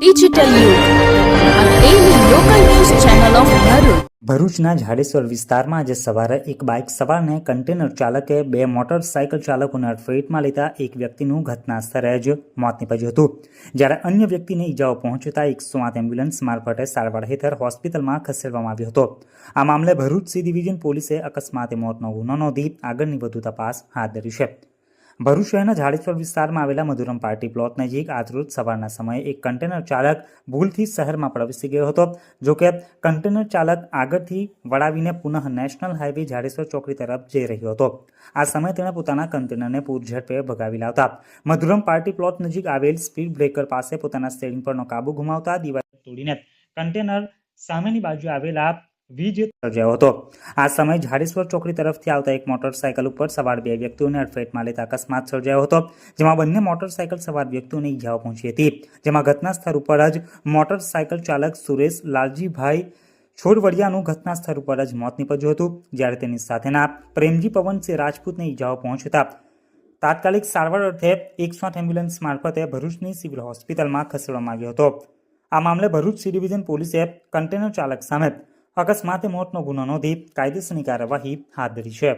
Digital. ભરૂચના જાડેશ્વર વિસ્તારમાં આજે સવારે એક બાઇક સવારને કન્ટેનર ચાલકે બે મોટરસાયકલ ચાલકોને અડફેટમાં લેતા એક વ્યક્તિનું ઘટના સ્થળે જ મોત નીપજ્યું હતું. જ્યારે અન્ય વ્યક્તિને ઈજાઓ પહોંચતા એકસો આઠ એમ્બ્યુલન્સ મારફતે સારવાર હેઠળ હોસ્પિટલમાં ખસેડવામાં આવ્યો હતો. આ મામલે ભરૂચ સી ડિવિઝન પોલીસે અકસ્માતે મોતનો ગુનો નોંધી આગળની વધુ તપાસ હાથ ધરી છે. ભરૂચ શહેરના જાડેશ્વર વિસ્તારમાં આવેલા મધુરમ પાર્ટી પ્લોટ નજીક આજરોજ સવારના સમયે એક કન્ટેનર ચાલક ભૂલથી શહેરમાં પ્રવેશી ગયો હતો. જોકે કન્ટેનર ચાલક આગળથી વળાવીને પુનઃ નેશનલ હાઈવે જાડેશ્વર ચોકડી તરફ જઈ રહ્યો હતો. આ સમયે તેણે પોતાના કન્ટેનરને પૂરઝડપે ભગાવી લાવતા. મધુરમ પાર્ટી પ્લોટ નજીક આવેલ સ્પીડ બ્રેકર પાસે પોતાના સ્ટેરિંગ પરનો કાબુ ગુમાવતા દિવાલ તોડીને કન્ટેનર સામેની બાજુ આવેલા સર્જાયો હતો. આ સમયે ઝાડેશ્વર ચોકડી તરફથી આવતા એક મોટરસાયકલ ઉપર સવાર બે વ્યક્તિઓને અડફેટમાં લેતા અકસ્માત સર્જાયો હતો, જેમાં બંને મોટરસાયકલ સવાર વ્યક્તિઓને ઈજાઓ પહોંચી હતી. જેમાં ઘટના સ્થળ ઉપર જ મોટરસાયકલ ચાલક સુરેશ લાલજીભાઈ છોડવડિયાનું ઘટના સ્થળ ઉપર જ મોત નીપજ્યું હતું. જ્યારે તેની સાથેના પ્રેમજી પવનસિંહ રાજપૂતને ઈજાઓ પહોંચતા તાત્કાલિક સારવાર અર્થે એકસો આઠ એમ્બ્યુલન્સ મારફતે ભરૂચની સિવિલ હોસ્પિટલમાં ખસેડવામાં આવ્યો હતો. આ મામલે ભરૂચ સી ડિવિઝન પોલીસે કન્ટેનર ચાલક સામે અકસ્માતે મોતનો ગુનો નોંધી કાયદેસરની કાર્યવાહી હાથ ધરી છે.